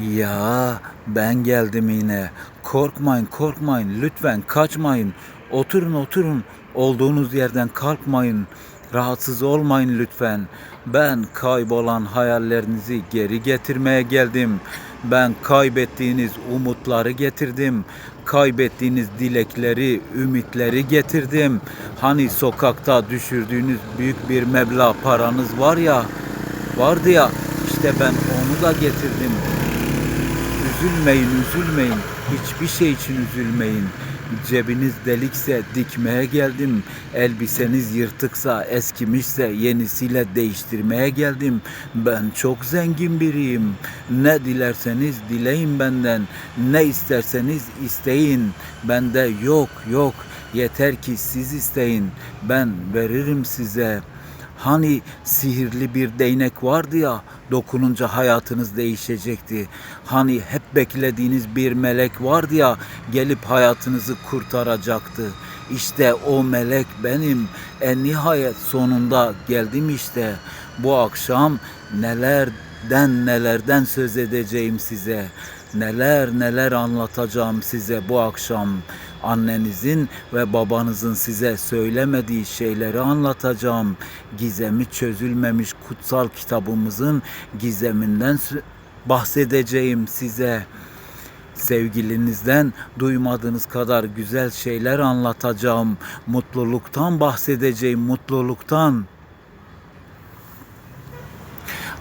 Ya ben geldim yine. Korkmayın, korkmayın. Lütfen kaçmayın. Oturun, oturun. Olduğunuz yerden kalkmayın. Rahatsız olmayın lütfen. Ben kaybolan hayallerinizi geri getirmeye geldim. Ben kaybettiğiniz umutları getirdim. Kaybettiğiniz dilekleri, ümitleri getirdim. Hani sokakta düşürdüğünüz büyük bir meblağ paranız var ya, vardı ya. İşte ben onu da getirdim. Üzülmeyin, üzülmeyin. Hiçbir şey için üzülmeyin. Cebiniz delikse dikmeye geldim. Elbiseniz yırtıksa, eskimişse yenisiyle değiştirmeye geldim. Ben çok zengin biriyim. Ne dilerseniz dileyin benden. Ne isterseniz isteyin. Bende yok, yok. Yeter ki siz isteyin. Ben veririm size. Hani sihirli bir değnek vardı ya, dokununca hayatınız değişecekti. Hani hep beklediğiniz bir melek vardı ya, gelip hayatınızı kurtaracaktı. İşte o melek benim. En nihayet sonunda geldim işte. Bu akşam nelerden nelerden söz edeceğim size. Neler neler anlatacağım size bu akşam. Annenizin ve babanızın size söylemediği şeyleri anlatacağım. Gizemi çözülmemiş kutsal kitabımızın gizeminden bahsedeceğim size. Sevgilinizden duymadığınız kadar güzel şeyler anlatacağım. Mutluluktan bahsedeceğim, mutluluktan.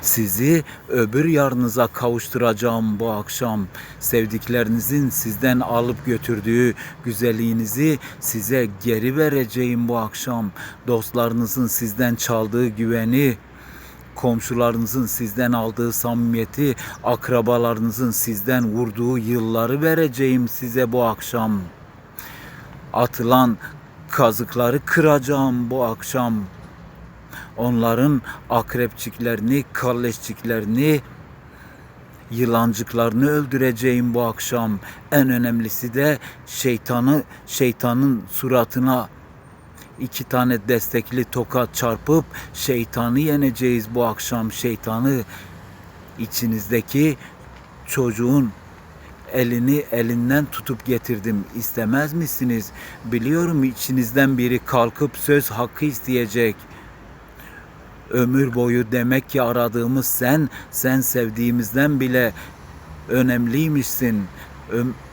Sizi öbür yarınıza kavuşturacağım bu akşam. Sevdiklerinizin sizden alıp götürdüğü güzelliğinizi size geri vereceğim bu akşam. Dostlarınızın sizden çaldığı güveni, komşularınızın sizden aldığı samimiyeti, akrabalarınızın sizden vurduğu yılları vereceğim size bu akşam. Atılan kazıkları kıracağım bu akşam onların akrepçiklerini, kalleşçiklerini, yılancıklarını öldüreceğim bu akşam. En önemlisi de şeytanı, şeytanın suratına iki tane destekli tokat çarpıp şeytanı yeneceğiz bu akşam. Şeytanı içinizdeki çocuğun elini elinden tutup getirdim. İstemez misiniz? Biliyorum içinizden biri kalkıp söz hakkı isteyecek. Ömür boyu demek ki aradığımız sen, sen sevdiğimizden bile önemliymişsin.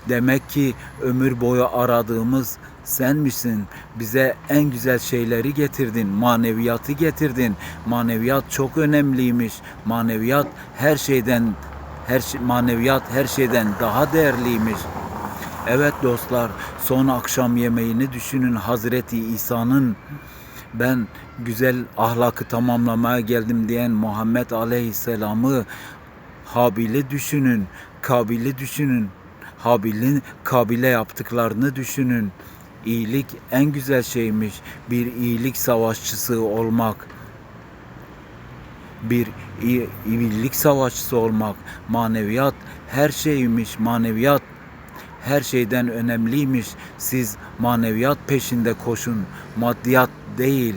Demek ki ömür boyu aradığımız senmişsin. Bize en güzel şeyleri getirdin. Maneviyatı getirdin. Maneviyat çok önemliymiş. Maneviyat her şeyden her şey, maneviyat her şeyden daha değerliymiş. Evet dostlar, son akşam yemeğini düşünün Hazreti İsa'nın ben güzel ahlakı tamamlamaya geldim diyen Muhammed Aleyhisselam'ı Habil'i düşünün, Kabil'i düşünün. Habil'in Kabil'e yaptıklarını düşünün. İyilik en güzel şeymiş. Bir iyilik savaşçısı olmak. Bir iyi- iyilik savaşçısı olmak. Maneviyat her şeymiş. Maneviyat her şeyden önemliymiş. Siz maneviyat peşinde koşun, maddiyat değil.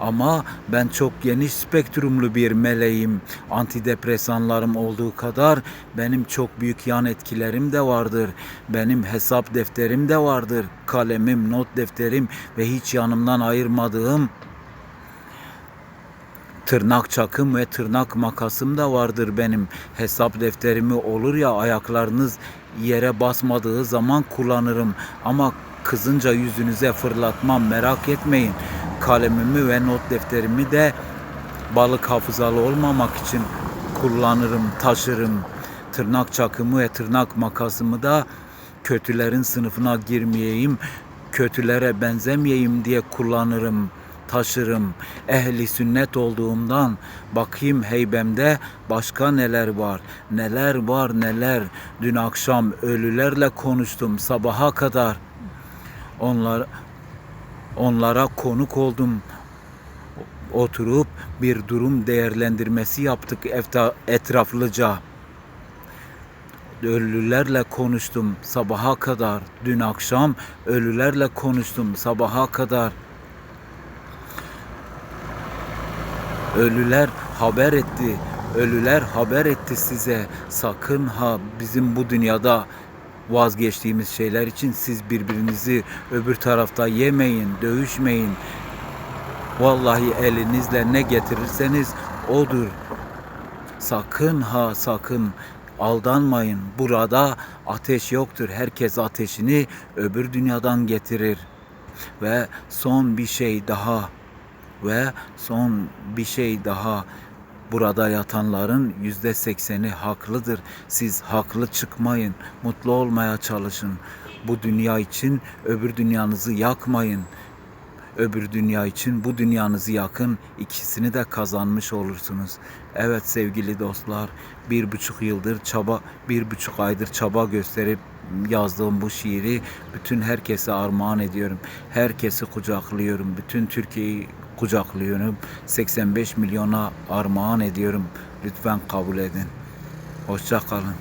Ama ben çok geniş spektrumlu bir meleğim. Antidepresanlarım olduğu kadar benim çok büyük yan etkilerim de vardır. Benim hesap defterim de vardır. Kalemim, not defterim ve hiç yanımdan ayırmadığım Tırnak çakım ve tırnak makasım da vardır benim. Hesap defterimi olur ya ayaklarınız yere basmadığı zaman kullanırım. Ama kızınca yüzünüze fırlatmam merak etmeyin. Kalemimi ve not defterimi de balık hafızalı olmamak için kullanırım, taşırım. Tırnak çakımı ve tırnak makasımı da kötülerin sınıfına girmeyeyim, kötülere benzemeyeyim diye kullanırım, taşırım. Ehli sünnet olduğumdan bakayım heybemde başka neler var, neler var neler. Dün akşam ölülerle konuştum sabaha kadar. Onlar onlara konuk oldum oturup bir durum değerlendirmesi yaptık etraflıca. Ölülerle konuştum sabaha kadar. Dün akşam ölülerle konuştum sabaha kadar. Ölüler haber etti. Ölüler haber etti size. Sakın ha bizim bu dünyada vazgeçtiğimiz şeyler için siz birbirinizi öbür tarafta yemeyin, dövüşmeyin. Vallahi elinizle ne getirirseniz odur. Sakın ha sakın aldanmayın. Burada ateş yoktur. Herkes ateşini öbür dünyadan getirir. Ve son bir şey daha ve son bir şey daha burada yatanların yüzde sekseni haklıdır. Siz haklı çıkmayın. Mutlu olmaya çalışın. Bu dünya için öbür dünyanızı yakmayın öbür dünya için bu dünyanızı yakın ikisini de kazanmış olursunuz. Evet sevgili dostlar bir buçuk yıldır çaba bir buçuk aydır çaba gösterip yazdığım bu şiiri bütün herkese armağan ediyorum. Herkesi kucaklıyorum. Bütün Türkiye'yi kucaklıyorum. 85 milyona armağan ediyorum. Lütfen kabul edin. Hoşça kalın.